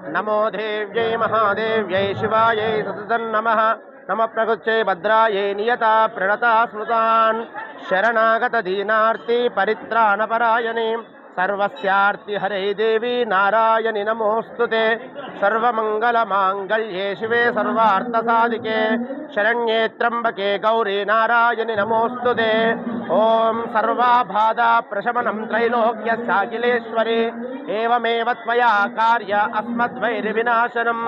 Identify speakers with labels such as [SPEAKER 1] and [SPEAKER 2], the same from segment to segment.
[SPEAKER 1] నమో దేవ్యై మహాదేవ్యై శివాయై సతతం నమ. నమ ప్రకృత్యై భద్రాయై నియత ప్రణత స్మృతాన్. శరణాగత దీనార్తి పరిత్రాణపరాయణి. సర్వస్యార్తి హరే దేవి నారాయణి నమోస్తుతే సర్వమంగళమాంగళ్యే శివే సర్వార్థసాధికే. శరణ్యే త్రంబకే గౌరీ నారాయణి నమోస్తుతే ఓం సర్వాబాధా ప్రశమనం త్రైలోక్యశాఖిలేశ్వరి. ఏవమేవ త్వయా కార్య అస్మద్వైర్వినాశనం.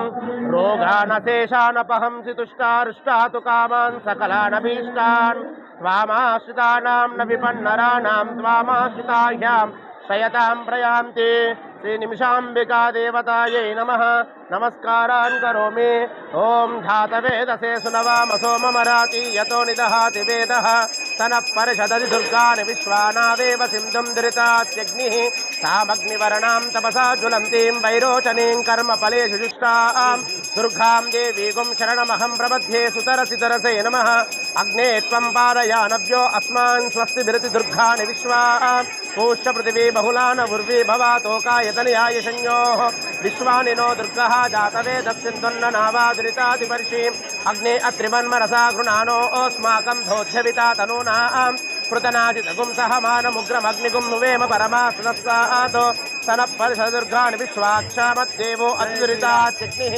[SPEAKER 1] రోగానశేషానపహంసి తుష్టారుష్టాతు కామాన్ సకలానభీష్టాన్. త్వామాశ్రితానాం న విపన్నరాణాం త్వామాశ్రితాహ్యాం శయతాం ప్రయాంతి శ్రీనిమిషాంబికా దేవతాయై श्रीनिमिषाम्बिकादेवतायै नमः। नमस्कारान् करोमि। ॐ धातवेदसे सुनवामसो ममराति, यतो निदहाति वेदः। तनः परिषदति दुर्गानि विश्वानादेव सिन्धुं धृतात्यग्निः। तामग्निवर्णां तपसा ज्वलन्तीं वैरोचनीं कर्मफले शुचिष्टां दुर्गां देवीगुं शरणमहं प्रबध्ये सुतरसि तरसे नमः। अग्ने त्वं पारयानभ्यो अस्मान् स्वस्ति विरति दुर्गाणि विश्वा। पूष्टपृथिवी बहुलान उर्वी भवा तोकाय यतनया यशञ्जोः विश्वानिनो दुर्गः जातवे दक्षिन्दुन्ननावादृतादिपर्षीम् अग्ने अत्रिमन्मनसा घृणानो अस्माकं धोध्यविता तनूनां पृतनाजितगुं सहमानमुग्रमग्निगुं नुवेम परमासनस्सात्। सनः परिषदुर्गाणि विश्वाक्षामद्देवो अत्युरिताच्चग्निः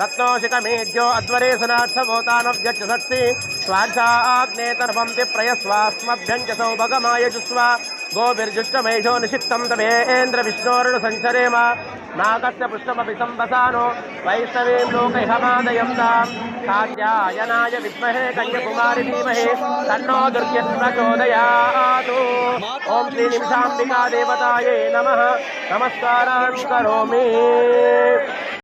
[SPEAKER 1] रत्नोषिकमेढ्यो अध्वरे सनार्थभूतानव्यक्षसत्सि स्वाध्याग्ने तर्वन्ति प्रयस्वास्मभ्यञ्च सौभगमायजुस्वा గోభిర్జుష్టమేషో నిషిక్తం తమేంద్ర విష్ణోరుడు సంచరేమ నాగస్య పుష్పమపి సంవసానో వైష్ణవీం లోకైహమాదయం తాం కాత్యాయనాయ విద్మహే కన్యకుమారి ధీమహి తన్నో దుర్గ్యస్మచోదయాతు ఓం శ్రీ నిమిషాంబికా దేవతాయే నమః నమస్కారాన్ కరోమి